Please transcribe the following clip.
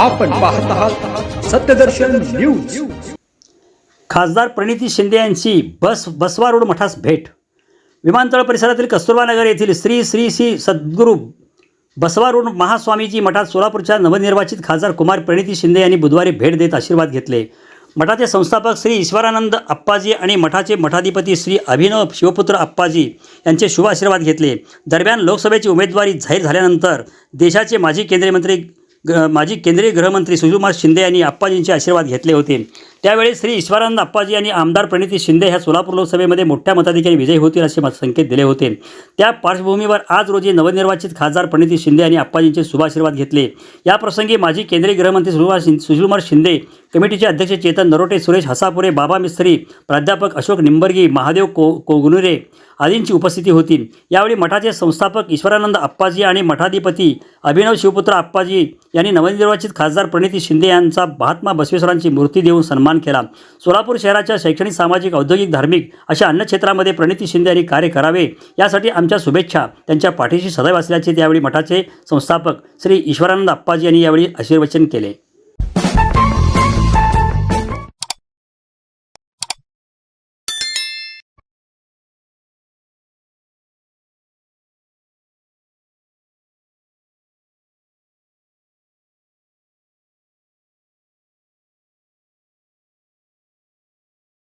आपण पाहत आहात सत्यदर्शन न्यूज. खासदार प्रणिती शिंदे यांची बस बसवा रोड मठास भेट. विमानतळ परिसरातील कस्तुरबा नगर येथील श्री श्री श्री सद्गुरू बसवा रोड महास्वामीजी मठात सोलापूरच्या नवनिर्वाचित खासदार कुमार प्रणिती शिंदे यांनी बुधवारी भेट देत आशीर्वाद घेतले. मठाचे संस्थापक श्री ईश्वरानंद अप्पाजी आणि मठाचे मठाधिपती श्री अभिनव शिवपुत्र अप्पाजी यांचे शुभ आशीर्वाद घेतले. दरम्यान लोकसभेची उमेदवारी जाहीर झाल्यानंतर देशाचे माजी केंद्रीय मंत्री ग माजी केंद्रीय गृहमंत्री सुशीलकुमार शिंदे यांनी आप्पाजींचे आशीर्वाद घेतले होते. त्यावेळी श्री ईश्वरानंद अप्पाजी यांनी आमदार प्रणिती शिंदे ह्या सोलापूर लोकसभेमध्ये मोठ्या मताधिकारी विजयी होतील असे मत संकेत दिले होते. त्या पार्श्वभूमीवर आज रोजी नवनिर्वाचित खासदार प्रणिती शिंदे यांनी अप्पाजींचे शुभाशीर्वाद घेतले. याप्रसंगी माजी केंद्रीय गृहमंत्री सुशीलकुमार शिं सुशीलकुमार शिंदे कमिटीचे अध्यक्ष चेतन नरोटे सुरेश हसापुरे बाबा मिस्त्री प्राध्यापक अशोक निंबर्गी महादेव को कोगनुरे आदींची उपस्थिती होती. यावेळी मठाचे संस्थापक ईश्वरानंद अप्पाजी आणि मठाधिपती अभिनव शिवपुत्र अप्पाजी यांनी नवनिर्वाचित खासदार प्रणिती शिंदे यांचा महात्मा बसवेश्वरांची मूर्ती देऊन सन्मान केला. सोलापूर शहराच्या शैक्षणिक सामाजिक औद्योगिक धार्मिक अशा अन्य क्षेत्रामध्ये प्रणिती शिंदे यांनी कार्य करावे यासाठी आमच्या शुभेच्छा. त्यांच्या पाठीशी सदैव असल्याचे त्यावेळी मठाचे संस्थापक श्री ईश्वरानंद अप्पाजी यांनी यावेळी आशीर्वचन केले.